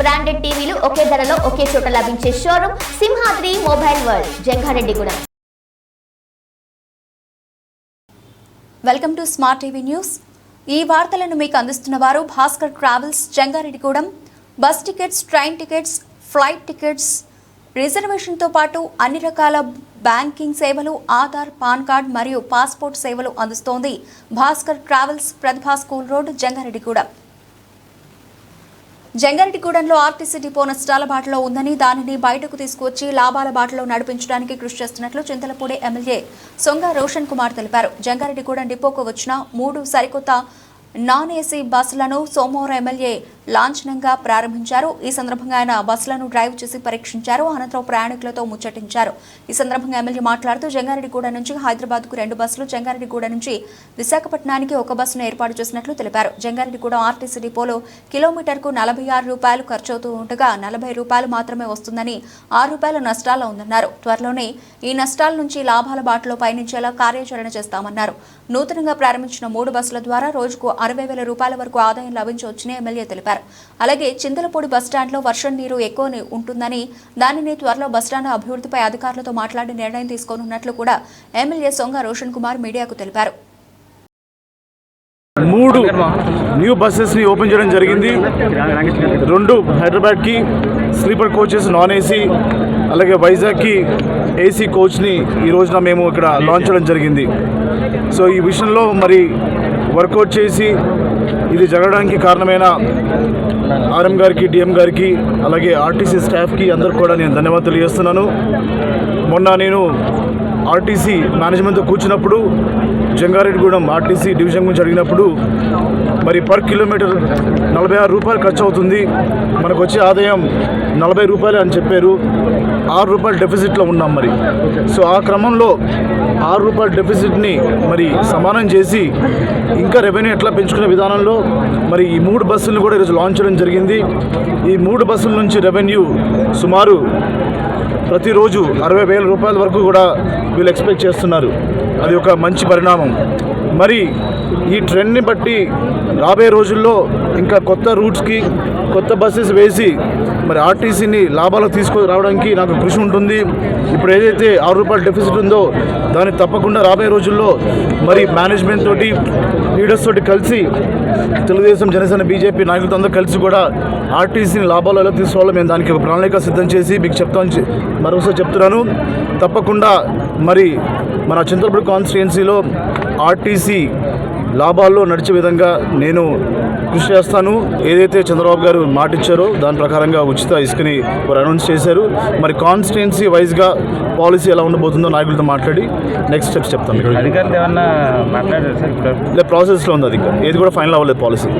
Branded టీవీలు ఒకే ధరలో ఒకే చోట లభించే showroom Simhadri mobile world Jangareddygudem. Welcome to smart TV news. ఈ వార్తలను మీకు అందిస్తున్న వారు Bhaskar travels Jangareddygudem. Bus tickets train tickets flight tickets రిజర్వేషన్తో పాటు అన్ని రకాల బ్యాంకింగ్ సేవలు ఆధార్ పాన్ కార్డ్ మరియు పాస్పోర్ట్ సేవలు అందిస్తోంది Bhaskar travels Pratibha school road Jangareddygudem. జంగారెడ్డిగూడెంలో RTC depot నష్టాల బాటలో ఉందని దానిని బయటకు తీసుకువచ్చి లాభాల బాటలో నడిపించడానికి కృషి చేస్తున్నట్లు చింతలపూడి ఎమ్మెల్యే సొంగ రోషన్ కుమార్ తెలిపారు. జంగారెడ్డిగూడెం డిపోకు వచ్చిన మూడు సరికొత్త నాన్ ఏసీ బస్సులను సోమవారం ఎమ్మెల్యే లాంఛనంగా ప్రారంభించారు. ఈ సందర్భంగా ఆయన బస్సులను డ్రైవ్ చేసి పరీక్షించారు. అనంతరం ప్రయాణికులతో ముచ్చటించారు. ఈ సందర్భంగా ఎమ్మెల్యే మాట్లాడుతూ జంగారెడ్డిగూడ నుంచి హైదరాబాద్కు రెండు బస్సులు జంగారెడ్డిగూడ నుంచి విశాఖపట్నానికి ఒక బస్సును ఏర్పాటు చేసినట్లు తెలిపారు. జంగారెడ్డిగూడ ఆర్టీసీ డిపోలో కిలోమీటర్కు నలభై ఆరు రూపాయలు ఖర్చవుతూ ఉండగా నలభై రూపాయలు మాత్రమే వస్తుందని ఆరు రూపాయల నష్టాల్లో ఉందన్నారు. త్వరలోనే ఈ నష్టాల నుంచి లాభాల బాటలో పయనించేలా కార్యాచరణ చేస్తామన్నారు. నూతనంగా ప్రారంభించిన మూడు బస్సుల ద్వారా రోజుకు అరవై వేల రూపాయల వరకు ఆదాయం లభించవచ్చని ఎమ్మెల్యే తెలిపారు. అలాగే చింతలపూడి బస్టాండ్లో వర్షం నీరు ఎక్కువ ఉంటుందని దానిని త్వరలో బస్టాండ్ అభివృద్ధిపై అధికారులతో మాట్లాడి నిర్ణయం తీసుకోనున్నట్లు కూడా ఎమ్మెల్యే సొంగ రోషన్ కుమార్ మీడియాకు తెలిపారు. మూడు న్యూ బస్సెస్ని ఓపెన్ చేయడం జరిగింది. రెండు హైదరాబాద్కి స్లీపర్ కోచెస్ నాన్ ఏసీ అలాగే వైజాగ్కి ఏసీ కోచ్ని ఈ రోజున మేము ఇక్కడ లాంచ్ చేయడం జరిగింది. సో ఈ విషయంలో మరి వర్కౌట్ చేసి ఇది జరగడానికి కారణమైన ఆర్ఎం గారికి డిఎం గారికి అలాగే ఆర్టీసీ స్టాఫ్కి అందరికి కూడా నేను ధన్యవాదాలు చేస్తున్నాను మొన్న నేను ఆర్టీసీ మేనేజ్మెంట్తో కూర్చున్నప్పుడు జంగారెడ్డిగూడెం ఆర్టీసీ డివిజన్ గురించి అడిగినప్పుడు మరి పర్ కిలోమీటర్ నలభై ఆరు రూపాయలు ఖర్చు అవుతుంది మనకు వచ్చే ఆదాయం నలభై రూపాయలు అని చెప్పారు ఆరు రూపాయల డెఫిసిట్లో ఉన్నాం మరి. సో ఆ క్రమంలో ఆరు రూపాయల డెఫిసిట్ని మరి సమానం చేసి ఇంకా రెవెన్యూ ఎట్లా పెంచుకునే విధానంలో మరి ఈ మూడు బస్సులను కూడా ఈరోజు లాంచ్ చేయడం జరిగింది. ఈ మూడు బస్సుల నుంచి రెవెన్యూ సుమారు ప్రతిరోజు అరవై వేల రూపాయల వరకు కూడా వీళ్ళు ఎక్స్పెక్ట్ చేస్తున్నారు. అది ఒక మంచి పరిణామం. మరి ఈ ట్రెండ్ని బట్టి రాబోయే రోజుల్లో ఇంకా కొత్త రూట్స్కి కొత్త బస్సెస్ వేసి మరి ఆర్టీసీని లాభాలకు తీసుకొని రావడానికి నాకు కృషి ఉంటుంది. ఇప్పుడు ఏదైతే ఆరు రూపాయల డెఫిసిట్ ఉందో దాన్ని తప్పకుండా రాబోయే రోజుల్లో మరి మేనేజ్మెంట్ తోటి లీడర్స్ తోటి కలిసి తెలుగుదేశం జనసేన బీజేపీ నాయకులతో అందరూ కలిసి కూడా ఆర్టీసీని లాభాలు ఎలా తీసుకోవాలో మేము దానికి ఒక ప్రణాళిక సిద్ధం చేసి మీకు చెప్తాను మరోసారి చెప్తున్నాను. తప్పకుండా మరి మన చింతలపూడి కాన్స్టిట్యున్సీలో ఆర్టీసీ లాభాల్లో నడిచే విధంగా నేను కృషి చేస్తాను. ఏదైతే చంద్రబాబు గారు మాట ఇచ్చారో దాని ప్రకారంగా ఉచిత ఇసుకని వారు అనౌన్స్ చేశారు. మరి కాన్స్టిట్యున్సీ వైజ్గా పాలసీ ఎలా ఉండబోతుందో నాయకులతో మాట్లాడి నెక్స్ట్ స్టెప్స్ చెప్తాను. ప్రాసెస్లో ఉంది అది ఏది కూడా ఫైనల్ అవ్వలేదు పాలసీ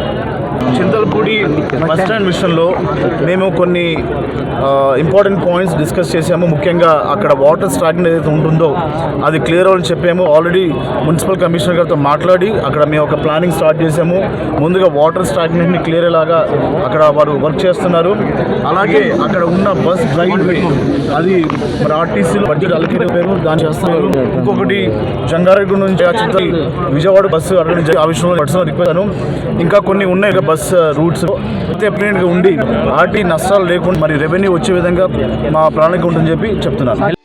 చింతలపూడి బస్ స్టాండ్ విషయంలో మేము కొన్ని ఇంపార్టెంట్ పాయింట్స్ డిస్కస్ చేసాము ముఖ్యంగా అక్కడ వాటర్ స్టార్టింగ్ ఏదైతే ఉంటుందో అది క్లియర్ అవ్వాలని చెప్పాము. ఆల్రెడీ మున్సిపల్ కమిషనర్ గారితో మాట్లాడి అక్కడ మేము ఒక ప్లానింగ్ స్టార్ట్ చేసాము ముందుగా వాటర్ స్టాకింగ్ని క్లియర్ అయ్యేలాగా అక్కడ వారు వర్క్ చేస్తున్నారు. అలాగే అక్కడ ఉన్న బస్ డ్రైవ్ అది మరి ఆర్టీసీలో బడ్జెట్ అలకేట్ పేరు దాన్ని చేస్తున్నారు. ఇంకొకటి జంగారెడ్డి నుంచి ఆ విజయవాడ బస్సు అడగడం జరిగింది. ఆ విషయంలో రిక్వెస్ట్ ఇంకా కొన్ని ఉన్నాయి. బస్ uh, రూట్స్గా ఉండి ఆర్టీ నష్టాలు లేకుండా మరి రెవెన్యూ వచ్చే విధంగా మా ప్రణాళిక ఉంటుందని చెప్పి చెప్తున్నాను